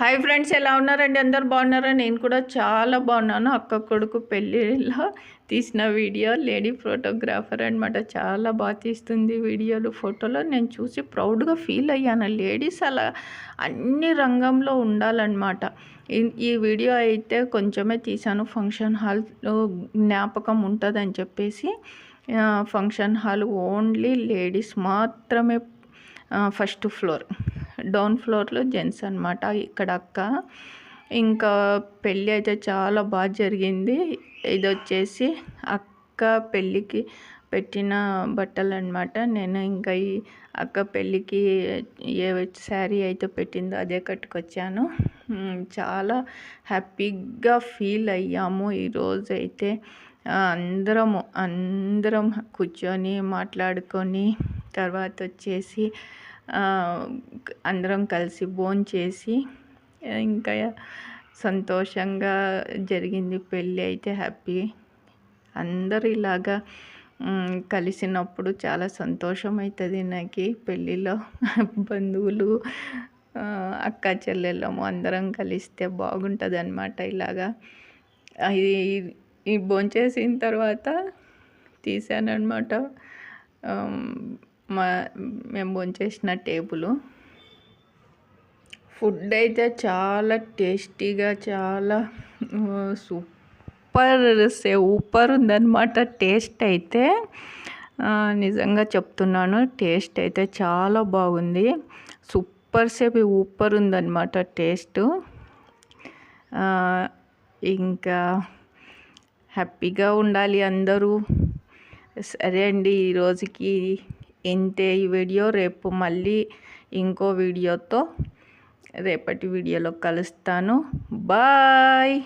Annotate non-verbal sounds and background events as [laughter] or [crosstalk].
Hi friends ఎలా ఉన్నారండి? అందరు బాగున్నారా? నేను కూడా చాలా బాగున్నాను. అక్క కొడుకు పెళ్ళిలో తీసిన వీడియో లేడీ ఫోటోగ్రాఫర్ అనమాట చాలా బాగా తీస్తుంది వీడియోలు ఫోటోలో. నేను చూసి ప్రౌడ్గా ఫీల్ అయ్యాను. లేడీస్ అలా అన్ని రంగంలో ఉండాలన్నమాట. ఈ- వీడియో అయితే కొంచెమే తీసాను ఫంక్షన్ హాల్ జ్ఞాపకం ఉంటుందని చెప్పేసి ఫంక్షన్ హాల్ ఓన్లీ లేడీస్ మాత్రమే ఫస్ట్ ఫ్లోర్. డౌన్ ఫ్లోర్లో జెంట్స్ అనమాట ఇక్కడ అక్క. ఇంకా పెళ్ళి అయితే చాలా బాగా జరిగింది. ఇది వచ్చేసి అక్క పెళ్ళికి పెట్టిన బట్టలు అనమాట నేను ఇంకా ఈ అక్క పెళ్ళికి ఏ శారీ అయితే పెట్టిందో అదే కట్టుకొచ్చాను. చాలా హ్యాపీగా ఫీల్ అయ్యాము ఈరోజు అయితే. అందరము అందరం కూర్చొని మాట్లాడుకొని తర్వాత వచ్చేసి అందరం కలిసి భోంచేసి చేసి ఇంకా సంతోషంగా జరిగింది పెళ్ళి అయితే హ్యాపీ. అందరు ఇలాగా కలిసినప్పుడు చాలా సంతోషం అవుతుంది నాకు పెళ్ళిలో. [laughs] బంధువులు అక్క చెల్లెళ్ళము అందరం కలిస్తే బాగుంటుంది అనమాట ఇలాగా. ఇది ఈ భోంచేసిన తర్వాత తీసానమాట మా మేము భోంచేసిన టేబుల్. ఫుడ్ అయితే చాలా టేస్టీగా చాలా సూపర్ సూపర్ ఉందన్నమాట టేస్ట్ అయితే. నిజంగా చెప్తున్నాను టేస్ట్ అయితే చాలా బాగుంది. సూపర్ సేపు ఊపర్ ఉందన్నమాట టేస్ట్. ఇంకా హ్యాపీగా ఉండాలి అందరూ. సరే అండి ఈ రోజుకి ఇంతే ఈ వీడియో. రేపు మళ్ళీ ఇంకో వీడియోతో రేపటి వీడియోలో కలుస్తాను. బాయ్.